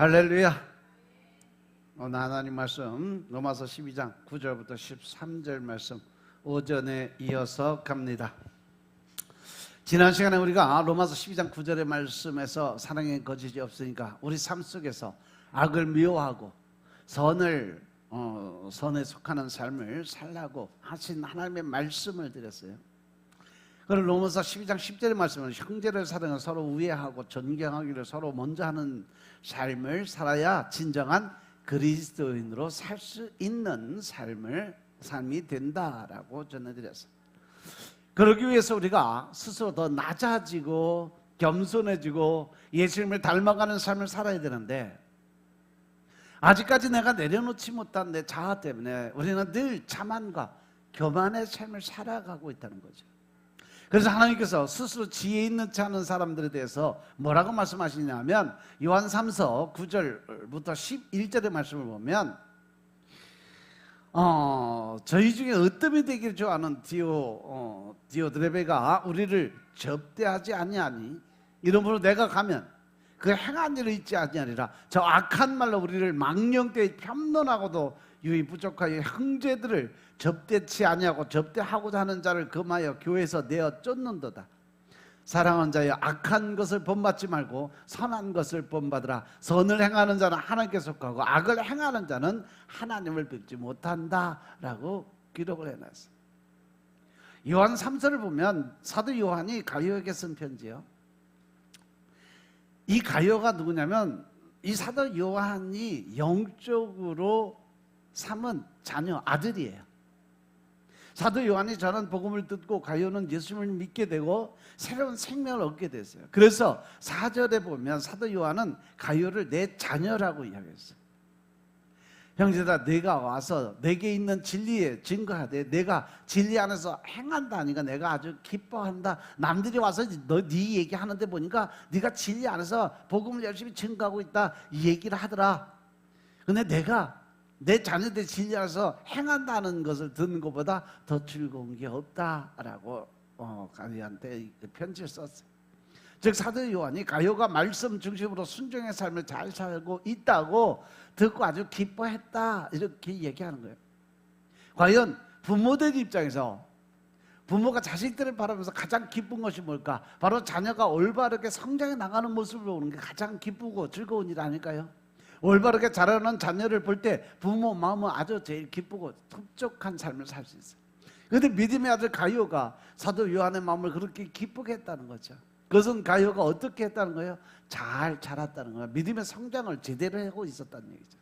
할렐루야. 오늘 하나님 말씀 로마서 12장 9절부터 13절 말씀 오전에 이어서 갑니다. 지난 시간에 우리가 로마서 12장 9절의 말씀에서 사랑의 거짓이 없으니까 우리 삶 속에서 악을 미워하고 선을 어, 선에 속하는 삶을 살라고 하신 하나님의 말씀을 드렸어요. 그리고 로마서 12장 10절의 말씀은 형제를 사랑하 서로 우애하고 존경하기를 서로 먼저 하는 삶을 살아야 진정한 그리스도인으로 살 수 있는 삶을 삶이 된다라고 전해드렸어요. 그러기 위해서 우리가 스스로 더 낮아지고 겸손해지고 예수님을 닮아가는 삶을 살아야 되는데 아직까지 내가 내려놓지 못한 내 자아 때문에 우리는 늘 자만과 교만의 삶을 살아가고 있다는 거죠. 그래서 하나님께서 스스로 지혜 있는 체 하는 사람들에 대해서 뭐라고 말씀하시냐면 요한 3서 9절부터 11절의 말씀을 보면 어, 저희 중에 어뜸이 되기를 좋아하는 디오 어, 디오드레베가 우리를 접대하지 아니하니 이러므로 내가 가면 그 행한 일을 잊지 아니하리라. 저 악한 말로 우리를 망령되이 편론하고도 유이 부족하여 형제들을 접대치 아니하고 접대하고자 하는 자를 금하여 교회에서 내어 쫓는도다. 사랑하는 자여 악한 것을 본받지 말고 선한 것을 본받으라. 선을 행하는 자는 하나님께 속하고 악을 행하는 자는 하나님을 뵙지 못한다라고 기록을 해놨어요 요한 3서를 보면 사도 요한이 가요에게 쓴 편지요. 이 가요가 누구냐면 이 사도 요한이 영적으로 삼은 자녀 아들이에요. 사도 요한이 전한 복음을 듣고 가요는 예수님을 믿게 되고 새로운 생명을 얻게 됐어요. 그래서 4절에 보면 사도 요한은 가요를 내 자녀라고 이야기했어요. 형제다 내가 와서 내게 있는 진리에 증거하되 내가 진리 안에서 행한다니까 내가 아주 기뻐한다. 남들이 와서 너 네 얘기하는데 보니까 네가 진리 안에서 복음을 열심히 증거하고 있다 이 얘기를 하더라. 근데 내가 내 자녀들 안에서 행한다는 것을 듣는 것보다 더 즐거운 게 없다라고 어, 가요한테 편지를 썼어요. 즉 사도 요한이 가요가 말씀 중심으로 순종의 삶을 잘 살고 있다고 듣고 아주 기뻐했다 이렇게 얘기하는 거예요. 과연 부모들 입장에서 부모가 자식들을 바라면서 가장 기쁜 것이 뭘까? 바로 자녀가 올바르게 성장해 나가는 모습을 보는 게 가장 기쁘고 즐거운 일 아닐까요? 올바르게 자라는 자녀를 볼 때 부모 마음은 아주 제일 기쁘고 흡족한 삶을 살 수 있어요. 그런데 믿음의 아들 가요가 사도 요한의 마음을 그렇게 기쁘게 했다는 거죠. 그것은 가요가 어떻게 했다는 거예요? 잘 자랐다는 거예요. 믿음의 성장을 제대로 하고 있었다는 얘기죠.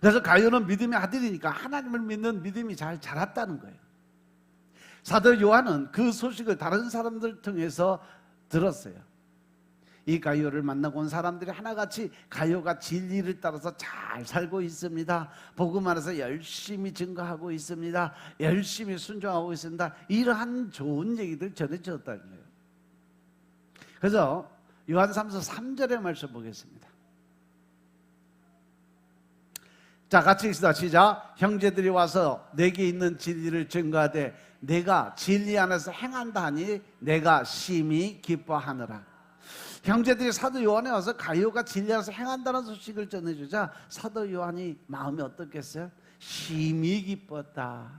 그래서 가요는 믿음의 아들이니까 하나님을 믿는 믿음이 잘 자랐다는 거예요. 사도 요한은 그 소식을 다른 사람들 통해서 들었어요. 이 가요를 만나고 온 사람들이 하나같이 가요가 진리를 따라서 잘 살고 있습니다. 복음 안에서 열심히 증거하고 있습니다. 열심히 순종하고 있습니다. 이러한 좋은 얘기들 전해졌다는 거예요. 그래서 요한 3서 3절의 말씀 보겠습니다. 자, 같이 읽시다. 시작. 형제들이 와서 내게 있는 진리를 증거하되 내가 진리 안에서 행한다 하니 내가 심히 기뻐하느라. 형제들이 사도 요한에 와서 가요가 진리 안에서 행한다는 소식을 전해주자 사도 요한이 마음이 어떻겠어요? 심히 기뻤다.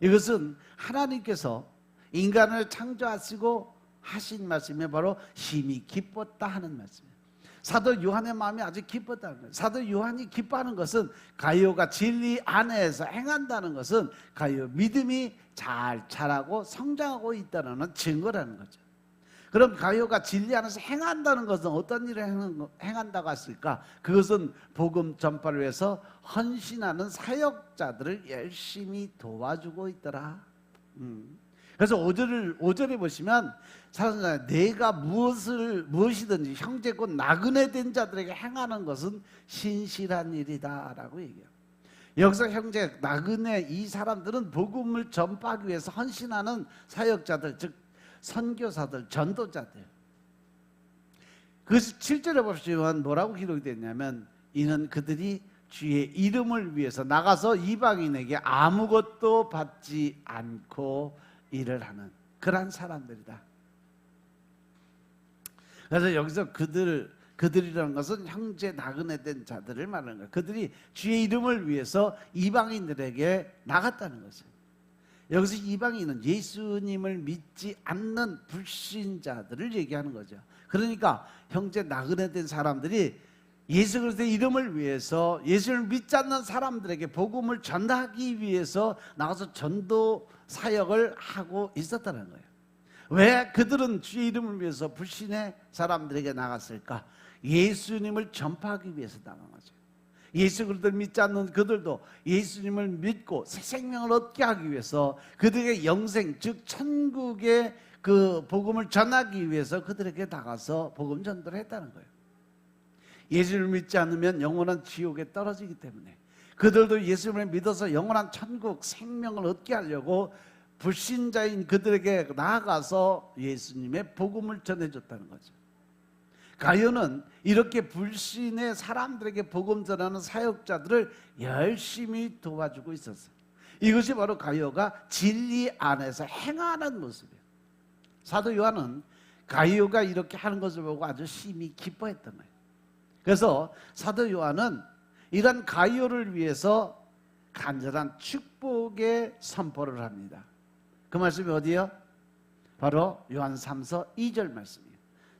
이것은 하나님께서 인간을 창조하시고 하신 말씀이 바로 심히 기뻤다 하는 말씀이에요. 사도 요한의 마음이 아주 기뻤다는 거예요. 사도 요한이 기뻐하는 것은 가요가 진리 안에서 행한다는 것은 가요 믿음이 잘 자라고 성장하고 있다는 증거라는 거죠. 그럼 가요가 진리 안에서 행한다는 것은 어떤 일을 행한다고 했을까? 그것은 복음 전파를 위해서 헌신하는 사역자들을 열심히 도와주고 있더라. 음. 그래서 5절을 5절에 보시면 사실 내가 무엇을 무엇이든지 형제 곧 나그네 된 자들에게 행하는 것은 신실한 일이다라고 얘기해요. 여기서 형제 나그네 이 사람들은 복음을 전파하기 위해서 헌신하는 사역자들 즉 선교사들 전도자들. 그래서 7절에 보시면 뭐라고 기록이 됐냐면 이는 그들이 주의 이름을 위해서 나가서 이방인에게 아무것도 받지 않고 일을 하는 그러한 사람들이다. 그래서 여기서 그들 그들이라는 것은 형제 나그네 된 자들을 말하는 거예요. 그들이 주의 이름을 위해서 이방인들에게 나갔다는 거죠. 여기서 이방인은 예수님을 믿지 않는 불신자들을 얘기하는 거죠. 그러니까 형제 나그네 된 사람들이 예수 그리스도의 이름을 위해서 예수를 믿지 않는 사람들에게 복음을 전하기 위해서 나가서 전도 사역을 하고 있었다는 거예요. 왜 그들은 주의 이름을 위해서 불신의 사람들에게 나갔을까? 예수님을 전파하기 위해서 나간 거죠. 예수 그리스도를 믿지 않는 그들도 예수님을 믿고 새 생명을 얻게 하기 위해서 그들에게 영생 즉 천국의 그 복음을 전하기 위해서 그들에게 나가서 복음 전도를 했다는 거예요. 예수를 믿지 않으면 영원한 지옥에 떨어지기 때문에 그들도 예수님을 믿어서 영원한 천국 생명을 얻게 하려고 불신자인 그들에게 나아가서 예수님의 복음을 전해줬다는 거죠. 가요는 이렇게 불신의 사람들에게 복음 전하는 사역자들을 열심히 도와주고 있었어요. 이것이 바로 가요가 진리 안에서 행하는 모습이에요. 사도 요한은 가요가 이렇게 하는 것을 보고 아주 심히 기뻐했던 거예요. 그래서 사도 요한은 이런 가요를 위해서 간절한 축복의 선포를 합니다. 그 말씀이 어디요? 바로 요한 3서 2절 말씀이에요.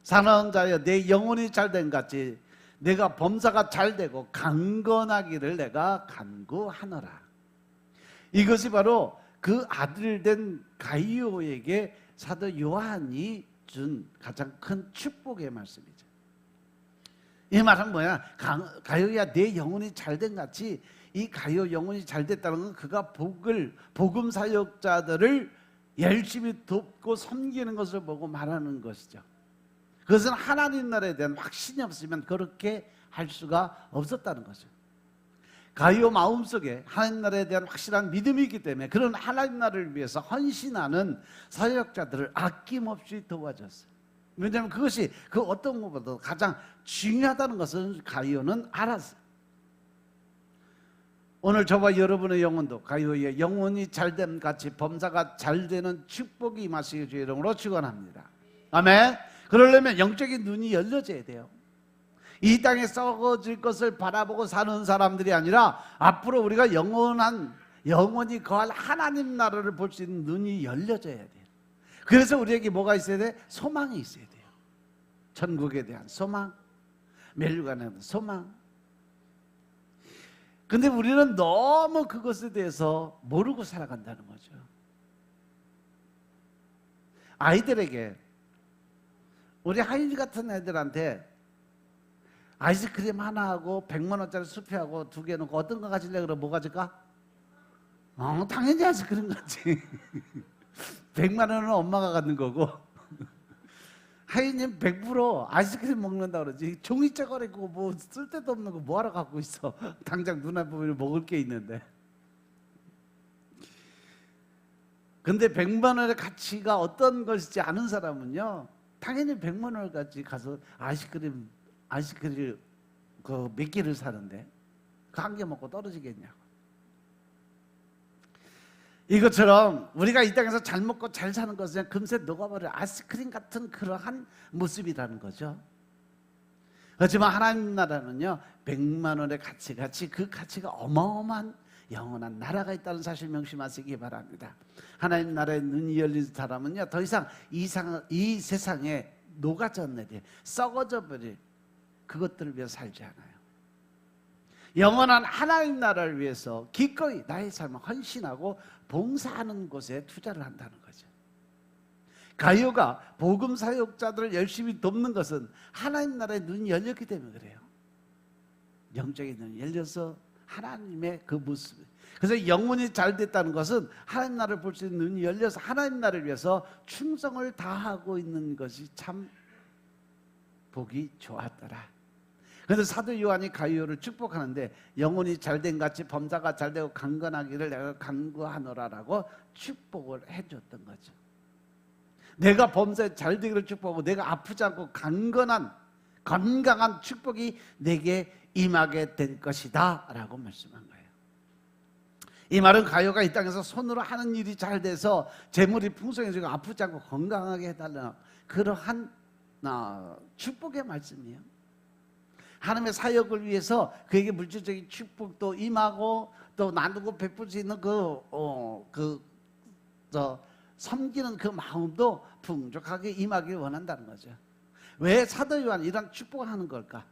사나운 자여 내 영혼이 잘된 같이 내가 범사가 잘 되고 강건하기를 내가 간구하노라. 이것이 바로 그 아들 된 가이오에게 사도 요한이 준 가장 큰 축복의 말씀이죠. 이 말은 뭐야? 가, 가요야 내 영혼이 잘 된 같이 이 가요 영혼이 잘 됐다는 건 그가 복을 복음 사역자들을 열심히 돕고 섬기는 것을 보고 말하는 것이죠. 그것은 하나님 나라에 대한 확신이 없으면 그렇게 할 수가 없었다는 거죠. 가요 마음속에 하나님 나라에 대한 확실한 믿음이 있기 때문에 그런 하나님 나라를 위해서 헌신하는 사역자들을 아낌없이 도와줬어요. 왜냐하면 그것이 그 어떤 것보다 가장 중요하다는 것을 가이오는 알았어요. 오늘 저와 여러분의 영혼도 가이오의 영혼이 잘됨 같이 범사가 잘 되는 축복이 임하시기 주 이름으로 축원합니다. 아멘. 그러려면 영적인 눈이 열려져야 돼요. 이 땅에 썩어질 것을 바라보고 사는 사람들이 아니라 앞으로 우리가 영원한 영원히 거할 하나님 나라를 볼 수 있는 눈이 열려져야 돼요. 그래서 우리에게 뭐가 있어야 돼? 소망이 있어야 돼요. 천국에 대한 소망, 멸류관에 대한 소망. 근데 우리는 너무 그것에 대해서 모르고 살아간다는 거죠. 아이들에게 우리 하인이 같은 애들한테 아이스크림 하나하고 100만 원짜리 수표하고 두 개 놓고 어떤 거 가질래? 그러면 뭐 가질까? 어, 당연히 아이스크림 가지. 100만 원은 엄마가 갖는 거고. 하인님 100% 아이스크림 먹는다 그러지. 종이째 거리고 뭐 쓸데도 없는 거 뭐하러 갖고 있어? 당장 눈앞에 먹을 게 있는데. 근데 100만 원의 가치가 어떤 것이지 아는 사람은요 당연히 100만 원까지 가서 아이스크림 아이스크림 그 몇 개를 사는데 그 한 개 먹고 떨어지겠냐고 이것처럼 우리가 이 땅에서 잘 먹고 잘 사는 것은 금세 녹아버려 아이스크림 같은 그러한 모습이라는 거죠. 하지만 하나님 나라는요, 100만 원의 가치 같이 그 가치가 어마어마한 영원한 나라가 있다는 사실 명심하시기 바랍니다. 하나님 나라의 눈이 열린 사람은요, 더 이상 이, 상, 이 세상에 녹아졌네, 썩어져 버릴 그것들을 위해 살지 않아요. 영원한 하나님 나라를 위해서 기꺼이 나의 삶을 헌신하고 봉사하는 곳에 투자를 한다는 거죠. 가요가 복음 사역자들을 열심히 돕는 것은 하나님 나라의 눈이 열렸기 때문에 그래요. 영적인 눈이 열려서 하나님의 그 모습. 그래서 영혼이 잘 됐다는 것은 하나님 나라를 볼 수 있는 눈이 열려서 하나님 나라를 위해서 충성을 다하고 있는 것이 참 보기 좋았더라. 그래서 사도 요한이 가이오를 축복하는데 영혼이 잘된 같이 범사가 잘되고 강건하기를 내가 간구하노라라고 축복을 해줬던 거죠. 내가 범사에 잘되기를 축복하고 내가 아프지 않고 강건한 건강한 축복이 내게 임하게 된 것이다 라고 말씀한 거예요. 이 말은 가요가 이 땅에서 손으로 하는 일이 잘 돼서 재물이 풍성해지고 아프지 않고 건강하게 해달라 그러한 어, 축복의 말씀이에요. 하나님의 사역을 위해서 그에게 물질적인 축복도 임하고 또 나누고 베풀 수 있는 어, 그어 그 저 섬기는 그 마음도 풍족하게 임하길 원한다는 거죠. 왜 사도 요한 이런 축복을 하는 걸까?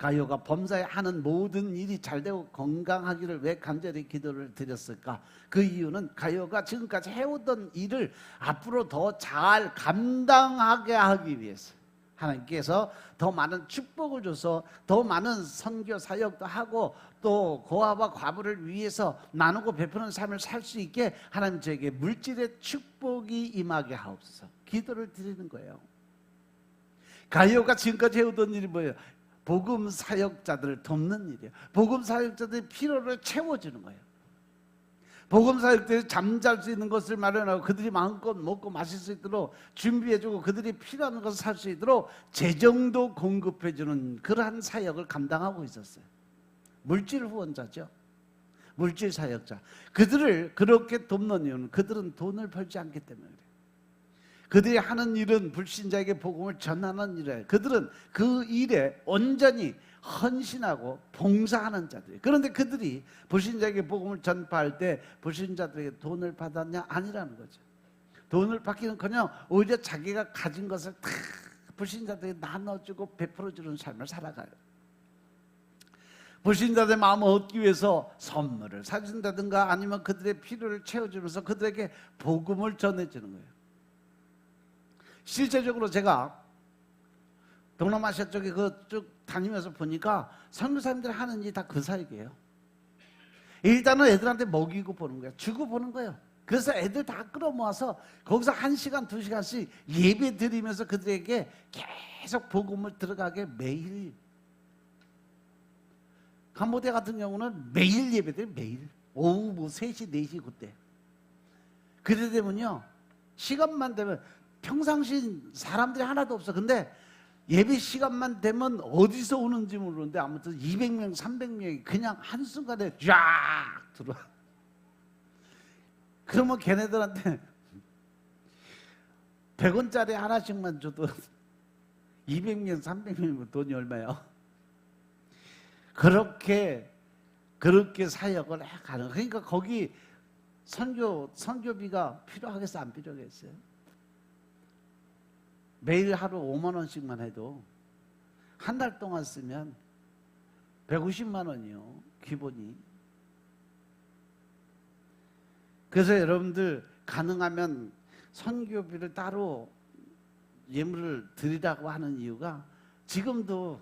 가요가 범사에 하는 모든 일이 잘 되고 건강하기를 왜 간절히 기도를 드렸을까? 그 이유는 가요가 지금까지 해오던 일을 앞으로 더 잘 감당하게 하기 위해서 하나님께서 더 많은 축복을 줘서 더 많은 선교 사역도 하고 또 고아와 과부를 위해서 나누고 베푸는 삶을 살 수 있게 하나님 저에게 물질의 축복이 임하게 하옵소서. 기도를 드리는 거예요. 가요가 지금까지 해오던 일이 뭐예요? 복음 사역자들을 돕는 일이에요. 복음 사역자들의 필요를 채워주는 거예요. 복음 사역자들이 잠잘 수 있는 것을 마련하고 그들이 마음껏 먹고 마실 수 있도록 준비해주고 그들이 필요한 것을 살 수 있도록 재정도 공급해주는 그러한 사역을 감당하고 있었어요. 물질 후원자죠. 물질 사역자. 그들을 그렇게 돕는 이유는 그들은 돈을 벌지 않기 때문에 그래요. 그들이 하는 일은 불신자에게 복음을 전하는 일이에요. 그들은 그 일에 온전히 헌신하고 봉사하는 자들. 그런데 그들이 불신자에게 복음을 전파할 때 불신자들에게 돈을 받았냐? 아니라는 거죠. 돈을 받기는커녕 오히려 자기가 가진 것을 다 불신자들에게 나눠주고 베풀어주는 삶을 살아가요. 불신자들의 마음을 얻기 위해서 선물을 사준다든가 아니면 그들의 필요를 채워주면서 그들에게 복음을 전해주는 거예요. 실제적으로 제가 동남아시아 쪽에 그쭉 다니면서 보니까 선교사님들 하는 일이 다그 사역이에요. 일단은 애들한테 먹이고 보는 거야. 주고 보는 거예요. 그래서 애들 다 끌어모아서 거기서 한 시간, 두 시간씩 예배 드리면서 그들에게 계속 복음을 들어가게 매일. 간보대 같은 경우는 매일 예배 드려 매일. 오후 뭐 3시, 4시 그때. 그래 되면요. 시간만 되면 평상시 사람들이 하나도 없어. 근데 예배 시간만 되면 어디서 오는지 모르는데 아무튼 200명, 300명이 그냥 한순간에 쫙 들어와. 그러면 걔네들한테 100원짜리 하나씩만 줘도 200명, 300명이면 돈이 얼마예요? 그렇게 그렇게 사역을 해 가는. 그러니까 거기 선교 선교비가 필요하겠어 안 필요하겠어요? 매일 하루 5만 원씩만 해도 한 달 동안 쓰면 150만 원이요. 기본이. 그래서 여러분들 가능하면 선교비를 따로 예물을 드리라고 하는 이유가 지금도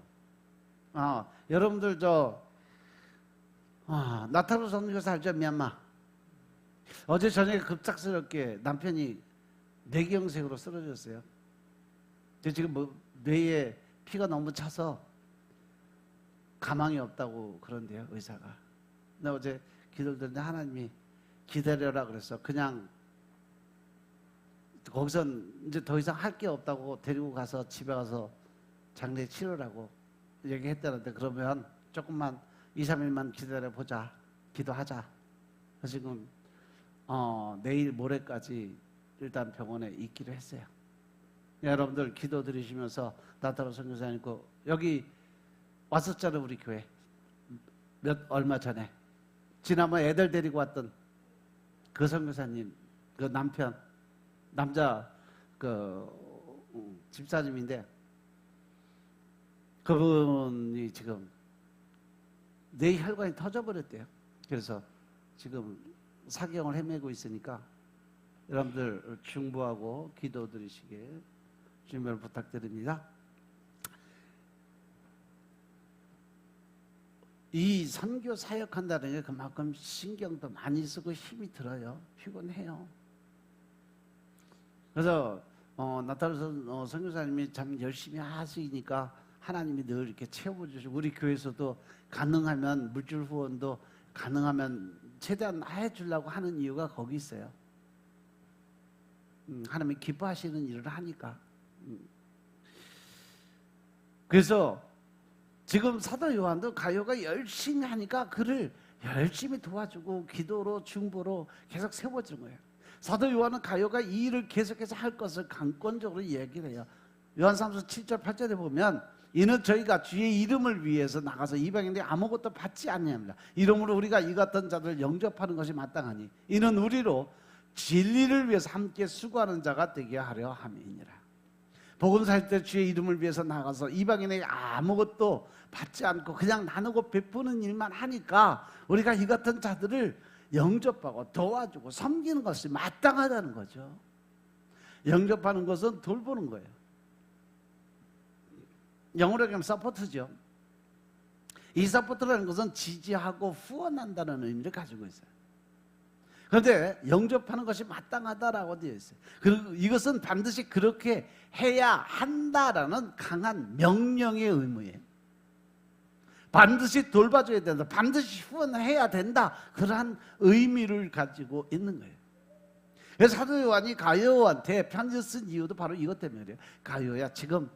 아, 여러분들 저 아, 나타로 선교사 알죠? 미얀마. 어제 저녁에 급작스럽게 남편이 뇌경색으로 쓰러졌어요. 근데 지금 뭐 뇌에 피가 너무 차서 가망이 없다고 그런데요 의사가. 나 어제 기도를 드는데 하나님이 기다려라 그래서 그냥 거기선 이제 더 이상 할 게 없다고 데리고 가서 집에 가서 장례 치르라고 얘기했다는데 그러면 조금만 2, 3일만 기다려 보자. 기도하자. 지금 어, 내일 모레까지 일단 병원에 있기로 했어요. 여러분들 기도 드리시면서 나타로 선교사님 그 여기 왔었잖아요 우리 교회 몇 얼마 전에 지난번 애들 데리고 왔던 그 선교사님 그 남편 남자 그 음, 집사님인데 그분이 지금 뇌 혈관이 터져버렸대요. 그래서 지금 사경을 헤매고 있으니까 여러분들 중보하고 기도 드리시길 주님을 부탁드립니다. 이 선교 사역한다는 게 그만큼 신경도 많이 쓰고 힘이 들어요. 피곤해요. 그래서 어, 나타나서 어, 선교사님이 참 열심히 하시니까 하나님이 늘 이렇게 채워주시고 우리 교회에서도 가능하면 물질 후원도 가능하면 최대한 해주려고 하는 이유가 거기 있어요. 음, 하나님이 기뻐하시는 일을 하니까. 그래서 지금 사도 요한도 가요가 열심히 하니까 그를 열심히 도와주고 기도로 중보로 계속 세워주는 거예요. 사도 요한은 가요가 이 일을 계속해서 할 것을 강권적으로 얘기를 해요. 요한삼서 7절 8절에 보면 이는 저희가 주의 이름을 위해서 나가서 이방인들이 아무것도 받지 아니합니다. 이름으로 우리가 이 같은 자들 영접하는 것이 마땅하니 이는 우리로 진리를 위해서 함께 수고하는 자가 되게 하려 함이니라. 복음 살때 주의 이름을 위해서 나가서 이방인에게 아무것도 받지 않고 그냥 나누고 베푸는 일만 하니까 우리가 이 같은 자들을 영접하고 도와주고 섬기는 것이 마땅하다는 거죠. 영접하는 것은 돌보는 거예요. 영어로 하면 서포트죠. 이 서포트라는 것은 지지하고 후원한다는 의미를 가지고 있어요. 그런데 영접하는 것이 마땅하다라고 되어 있어요. 그리고 이것은 반드시 그렇게 해야 한다라는 강한 명령의 의무예요. 반드시 돌봐줘야 된다. 반드시 후원해야 된다. 그러한 의미를 가지고 있는 거예요. 그래서 사도 요한이 가요한테 편지 쓴 이유도 바로 이것 때문이에요. 가요야 지금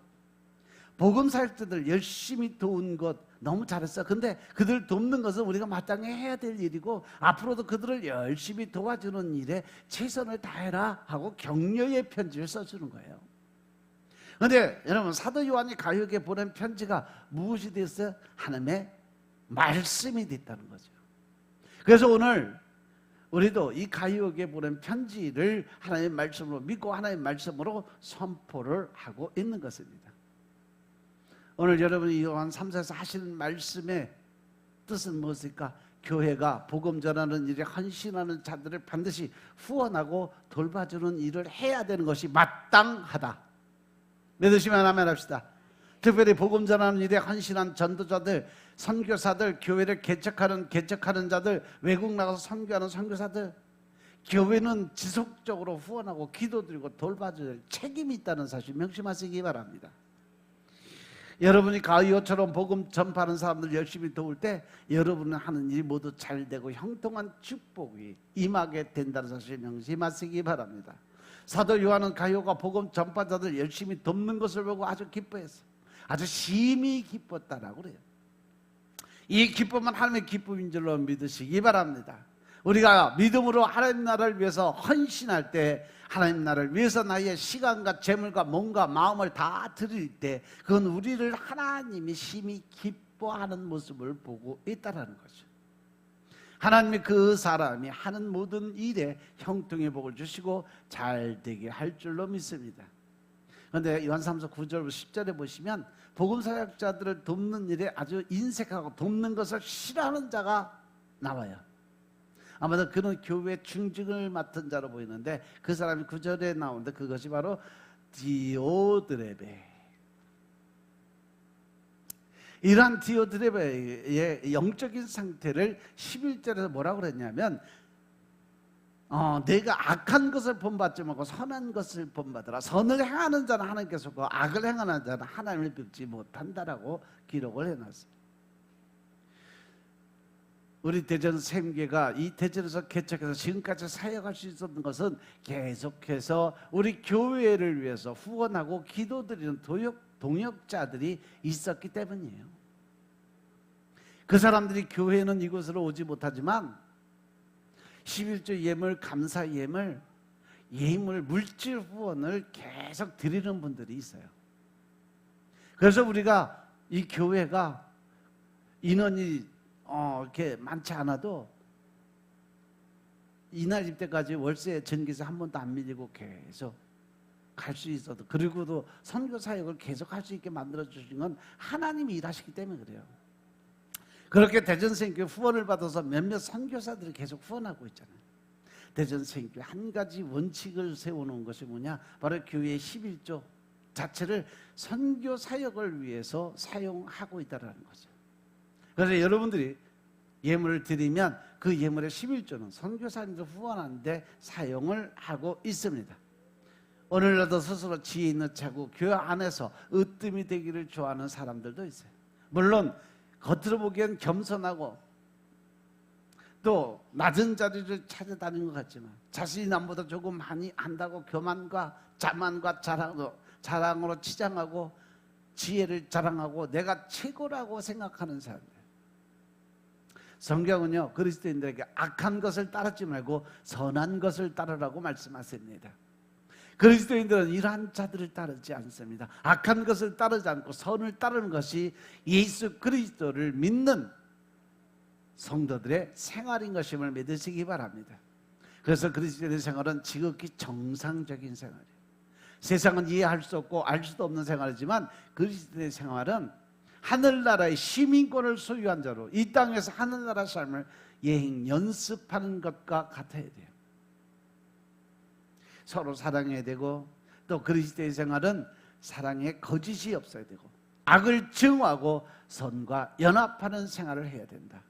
복음 살때들 열심히 도운 것 너무 잘했어. 근데 그들 돕는 것은 우리가 마땅히 해야 될 일이고 앞으로도 그들을 열심히 도와주는 일에 최선을 다해라 하고 격려의 편지를 써주는 거예요. 근데 여러분 사도 요한이 가요에게 보낸 편지가 무엇이 됐어요? 하나님의 말씀이 됐다는 거죠. 그래서 오늘 우리도 이 가요에게 보낸 편지를 하나님의 말씀으로 믿고 하나님의 말씀으로 선포를 하고 있는 것입니다. 오늘 여러분이 요한 3사에서 하시는 말씀의 뜻은 무엇일까? 교회가 복음 전하는 일에 헌신하는 자들을 반드시 후원하고 돌봐주는 일을 해야 되는 것이 마땅하다. 믿으시면 아멘 합시다. 특별히 복음 전하는 일에 헌신한 전도자들, 선교사들, 교회를 개척하는 개척하는 자들, 외국 나가서 선교하는 선교사들, 교회는 지속적으로 후원하고 기도드리고 돌봐줄 책임이 있다는 사실 명심하시기 바랍니다. 여러분이 가이오처럼 복음 전파하는 사람들 열심히 도울 때 여러분은 하는 일이 모두 잘 되고 형통한 축복이 임하게 된다는 사실 명심하시기 바랍니다. 사도 요한은 가요가 복음 전파자들 열심히 돕는 것을 보고 아주 기뻐했어. 아주 심히 기뻤다라고 그래요. 이 기쁨은 하나님의 기쁨인 줄로 믿으시기 바랍니다. 우리가 믿음으로 하나님 나라를 위해서 헌신할 때 하나님 나라를 위해서 나의 시간과 재물과 몸과 마음을 다 드릴 때 그건 우리를 하나님이 심히 기뻐하는 모습을 보고 있다라는 거죠. 하나님이 그 사람이 하는 모든 일에 형통의 복을 주시고 잘 되게 할 줄로 믿습니다. 그런데 요한 3서 9절 10절에 보시면 복음 사역자들을 돕는 일에 아주 인색하고 돕는 것을 싫어하는 자가 나와요. 아마도 그는 교회 중직을 맡은 자로 보이는데 그 사람이 구절에 나오는데 그것이 바로 디오드레베. 이러한 디오드레베의 영적인 상태를 11절에서 뭐라고 그랬냐면 어, 내가 악한 것을 본받지 말고 선한 것을 본받으라. 선을 행하는 자는 하나님께서 고 악을 행하는 자는 하나님을 뵙지 못한다라고 기록을 해놨어요. 우리 대전 생계가 이 대전에서 개척해서 지금까지 사역할 수 있었던 것은 계속해서 우리 교회를 위해서 후원하고 기도드리는 도역, 동역자들이 있었기 때문이에요. 그 사람들이 교회는 이곳으로 오지 못하지만 11조 예물, 감사 예물, 예물, 물질 후원을 계속 드리는 분들이 있어요. 그래서 우리가 이 교회가 인원이 어, 이렇게 많지 않아도 이날 입때까지 월세 전기세 한 번도 안 밀리고 계속 갈 수 있어도 그리고도 선교 사역을 계속 할 수 있게 만들어 주신 건 하나님이 일하시기 때문에 그래요. 그렇게 대전생교 후원을 받아서 몇몇 선교사들이 계속 후원하고 있잖아요. 대전생교 한 가지 원칙을 세워놓은 것이 뭐냐? 바로 교회의 11조 자체를 선교 사역을 위해서 사용하고 있다는 거죠. 그래서 여러분들이 예물을 드리면 그 예물의 11조는 선교사님들 후원하는데 사용을 하고 있습니다. 오늘날도 스스로 지혜 있는 차고 교회 안에서 으뜸이 되기를 좋아하는 사람들도 있어요. 물론 겉으로 보기엔 겸손하고 또 낮은 자리를 찾아다니는 것 같지만 자신이 남보다 조금 많이 안다고 교만과 자만과 자랑으로, 자랑으로 치장하고 지혜를 자랑하고 내가 최고라고 생각하는 사람들. 성경은요 그리스도인들에게 악한 것을 따르지 말고 선한 것을 따르라고 말씀하십니다. 그리스도인들은 이러한 자들을 따르지 않습니다. 악한 것을 따르지 않고 선을 따르는 것이 예수 그리스도를 믿는 성도들의 생활인 것임을 믿으시기 바랍니다. 그래서 그리스도인의 생활은 지극히 정상적인 생활이에요. 세상은 이해할 수 없고 알 수도 없는 생활이지만 그리스도의 생활은 하늘나라의 시민권을 소유한 자로 이 땅에서 하늘나라 삶을 예행 연습하는 것과 같아야 돼요. 서로 사랑해야 되고 또 그리스도의 생활은 사랑에 거짓이 없어야 되고 악을 증오하고 선과 연합하는 생활을 해야 된다.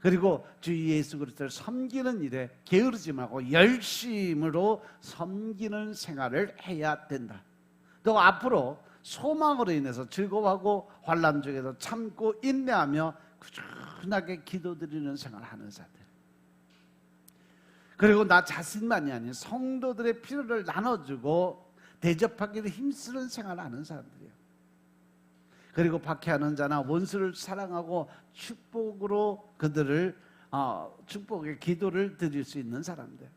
그리고 주 예수 그리스도를 섬기는 일에 게으르지 말고 열심으로 섬기는 생활을 해야 된다. 또 앞으로 소망으로 인해서 즐거워하고 환란 중에도 참고 인내하며 꾸준하게 기도드리는 생활을 하는 자들. 그리고 나 자신만이 아닌 성도들의 필요를 나눠주고 대접하기를 힘쓰는 생활을 하는 사람들이에요. 그리고 박해하는 자나 원수를 사랑하고 축복으로 그들을 어, 축복의 기도를 드릴 수 있는 사람들.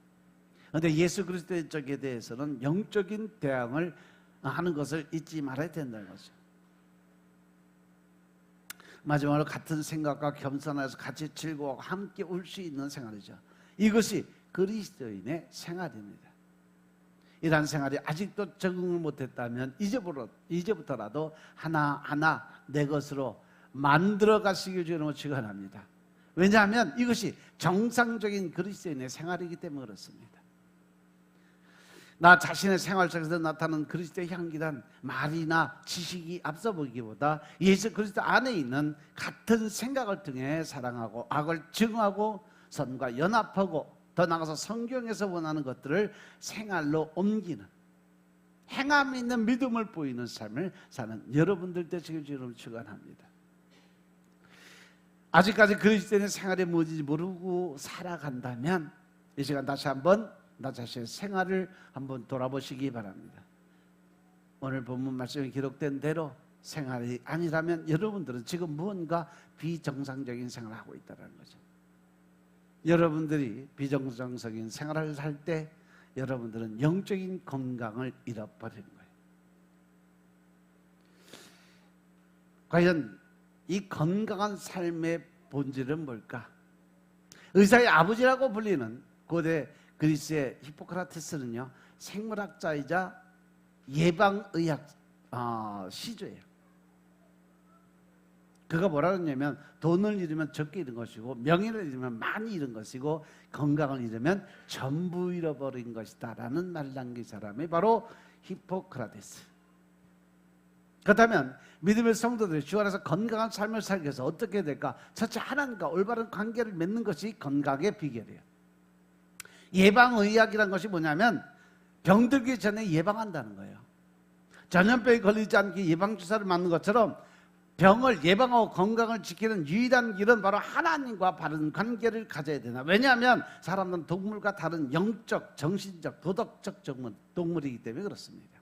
그런데 예수 그리스도의 쪽에 대해서는 영적인 대항을 하는 것을 잊지 말아야 된다는 거죠. 마지막으로 같은 생각과 겸손해서 같이 즐거워 함께 울수 있는 생활이죠. 이것이 그리스도인의 생활입니다. 이러한 생활이 아직도 적응을 못했다면 이제부터, 이제부터라도 하나하나 내 것으로 만들어 가시길 주님을 축원합니다. 왜냐하면 이것이 정상적인 그리스도인의 생활이기 때문에 그렇습니다. 나 자신의 생활 속에서 나타나는 그리스도의 향기란 말이나 지식이 앞서 보기보다 예수 그리스도 안에 있는 같은 생각을 통해 사랑하고 악을 증오하고 선과 연합하고 더 나아가서 성경에서 원하는 것들을 생활로 옮기는 행함 있는 믿음을 보이는 삶을 사는 여러분들 되시길 주님 축원합니다. 아직까지 그리스도인의 생활이 뭔지 모르고 살아간다면 이 시간 다시 한번 나 자신의 생활을 한번 돌아보시기 바랍니다. 오늘 본문 말씀에 기록된 대로 생활이 아니라면 여러분들은 지금 무언가 비정상적인 생활을 하고 있다는 거죠. 여러분들이 비정상적인 생활을 살때 여러분들은 영적인 건강을 잃어버리는 거예요. 과연 이 건강한 삶의 본질은 뭘까? 의사의 아버지라고 불리는 고대 그리스의 히포크라테스는요 생물학자이자 예방의학 어, 시조예요. 그가 뭐라 그러냐면 돈을 잃으면 적게 잃은 것이고 명예를 잃으면 많이 잃은 것이고 건강을 잃으면 전부 잃어버린 것이다라는 말 남긴 사람이 바로 히포크라테스. 그렇다면 믿음의 성도들이 주 안에서 건강한 삶을 살기 위해서 어떻게 될까? 첫째 하나님과 올바른 관계를 맺는 것이 건강의 비결이에요. 예방의학이라는 것이 뭐냐면 병들기 전에 예방한다는 거예요. 전염병이 걸리지 않게 예방주사를 맞는 것처럼 병을 예방하고 건강을 지키는 유일한 길은 바로 하나님과 바른 관계를 가져야 되나. 왜냐하면 사람은 동물과 다른 영적, 정신적, 도덕적 동물이기 때문에 그렇습니다.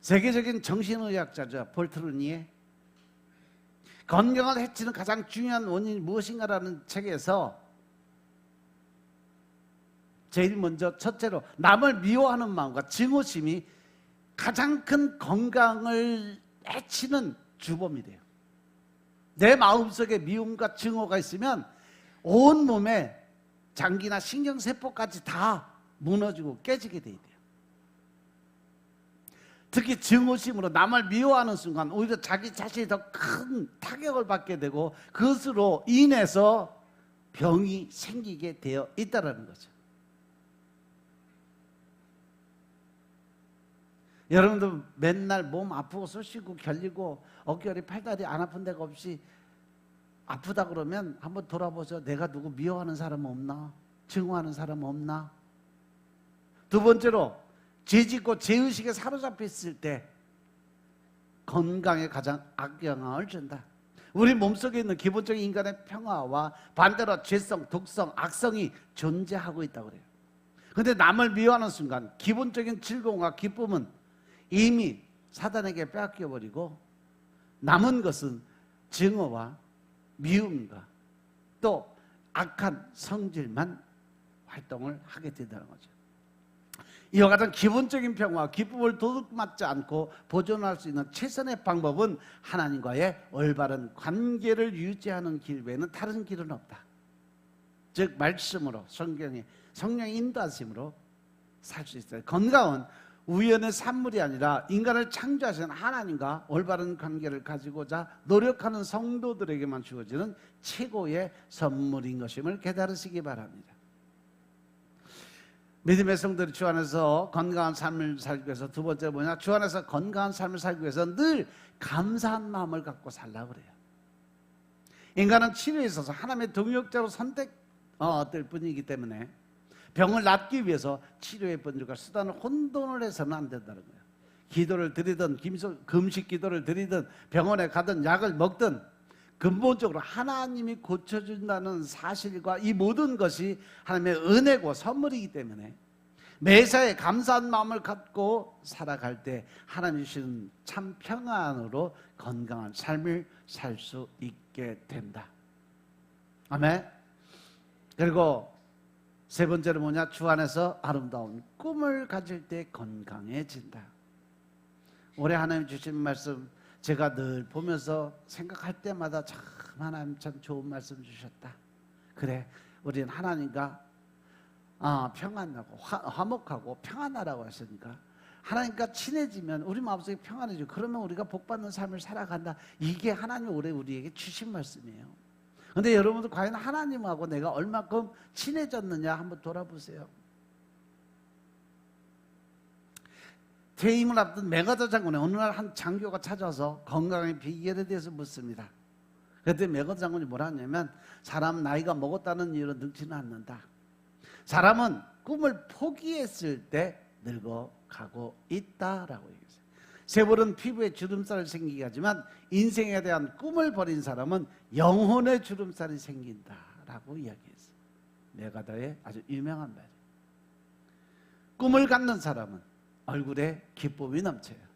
세계적인 정신의학자죠. 볼트루니에 건강을 해치는 가장 중요한 원인이 무엇인가라는 책에서 제일 먼저 첫째로 남을 미워하는 마음과 증오심이 가장 큰 건강을 해치는 주범이 돼요. 내 마음속에 미움과 증오가 있으면 온 몸에 장기나 신경세포까지 다 무너지고 깨지게 돼요. 특히 증오심으로 남을 미워하는 순간 오히려 자기 자신이 더 큰 타격을 받게 되고 그것으로 인해서 병이 생기게 되어 있다는 거죠. 여러분들 맨날 몸 아프고 쑤시고 결리고 어깨리 팔다리 안 아픈 데가 없이 아프다 그러면 한번 돌아보죠. 내가 누구 미워하는 사람 없나? 증오하는 사람 없나? 두 번째로 죄짓고 죄의식에 사로잡혀 있을 때 건강에 가장 악영향을 준다. 우리 몸속에 있는 기본적인 인간의 평화와 반대로 죄성, 독성, 악성이 존재하고 있다고 그래요. 근데 남을 미워하는 순간 기본적인 즐거움과 기쁨은 이미 사단에게 빼앗겨 버리고 남은 것은 증오와 미움과 또 악한 성질만 활동을 하게 된다는 거죠. 이와 같은 기본적인 평화, 기쁨을 도둑맞지 않고 보존할 수 있는 최선의 방법은 하나님과의 올바른 관계를 유지하는 길 외에는 다른 길은 없다. 즉 말씀으로 성경에 성령의 인도하심으로 살 수 있어요. 건강은 우연의 산물이 아니라 인간을 창조하신 하나님과 올바른 관계를 가지고자 노력하는 성도들에게만 주어지는 최고의 선물인 것임을 깨달으시기 바랍니다. 믿음의 성들이 주 안에서 건강한 삶을 살기 위해서 두 번째 뭐냐? 주 안에서 건강한 삶을 살기 위해서 늘 감사한 마음을 갖고 살라 그래요. 인간은 치료에 있어서 하나님의 동역자로 선택될 뿐이기 때문에 병을 낫기 위해서 치료의 본질과 수단을 혼돈을 해서는 안 된다는 거예요. 기도를 드리든 금식 기도를 드리든 병원에 가든 약을 먹든 근본적으로 하나님이 고쳐준다는 사실과 이 모든 것이 하나님의 은혜고 선물이기 때문에 매사에 감사한 마음을 갖고 살아갈 때 하나님 주시는 참 평안으로 건강한 삶을 살 수 있게 된다. 아멘. 그리고 세 번째는 뭐냐? 주 안에서 아름다운 꿈을 가질 때 건강해진다. 올해 하나님 주신 말씀 제가 늘 보면서 생각할 때마다 참 하나님 참 좋은 말씀 주셨다. 그래, 우리는 하나님과 아, 평안하고 화, 화목하고 평안하라고 하시니까 하나님과 친해지면 우리 마음속에 평안해지고 그러면 우리가 복받는 삶을 살아간다. 이게 하나님 올해 우리에게 주신 말씀이에요. 근데 여러분들 과연 하나님하고 내가 얼마큼 친해졌느냐 한번 돌아보세요. 퇴임을 앞둔 메가더 장군의 어느 날 한 장교가 찾아와서 건강의 비결에 대해서 묻습니다. 그때 메가더 장군이 뭐라 하냐면 사람 나이가 먹었다는 이유로 늙지는 않는다. 사람은 꿈을 포기했을 때 늙어가고 있다라고 얘기했어요. 세월은 피부에 주름살을 생기게 하지만 인생에 대한 꿈을 버린 사람은 영혼의 주름살이 생긴다라고 이야기했어요. 메가더의 아주 유명한 말이에요. 꿈을 갖는 사람은 얼굴에 기쁨이 넘쳐요.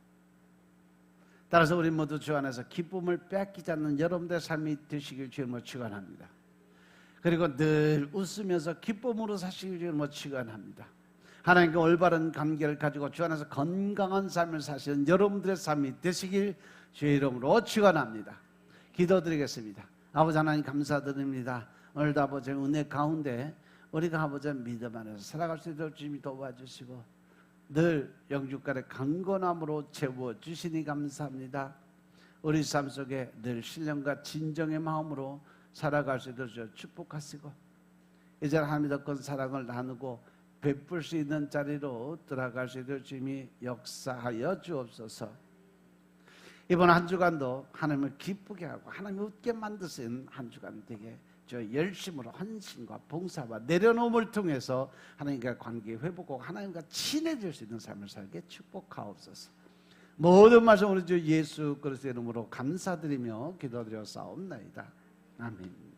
따라서 우리 모두 주 안에서 기쁨을 뺏기지 않는 여러분들의 삶이 되시길 주님으로 축원합니다. 그리고 늘 웃으면서 기쁨으로 사시길 주님으로 축원합니다. 하나님과 올바른 관계를 가지고 주 안에서 건강한 삶을 사시는 여러분들의 삶이 되시길 주의 이름으로 축원합니다. 기도드리겠습니다. 아버지 하나님 감사드립니다. 오늘도 아버지 은혜 가운데 우리가 아버지 믿음 안에서 살아갈 수 있도록 주님이 도와주시고 늘 영주간의 강건함으로 채워 주시니 감사합니다. 우리 삶 속에 늘 신령과 진정의 마음으로 살아갈 수 있도록 축복하시고 이제 하나님의 더큰 사랑을 나누고 베풀 수 있는 자리로 들어갈 수 있도록 주님이 역사하여 주옵소서. 이번 한 주간도 하나님을 기쁘게 하고 하나님을 웃게 만드신 한 주간 되게 저 열심으로 헌신과 봉사와 내려놓음을 통해서 하나님과 관계 회복하고 하나님과 친해질 수 있는 삶을 살게 축복하옵소서. 모든 말씀 우리 주 예수 그리스도의 이름으로 감사드리며 기도드려 싸움나이다. 아멘.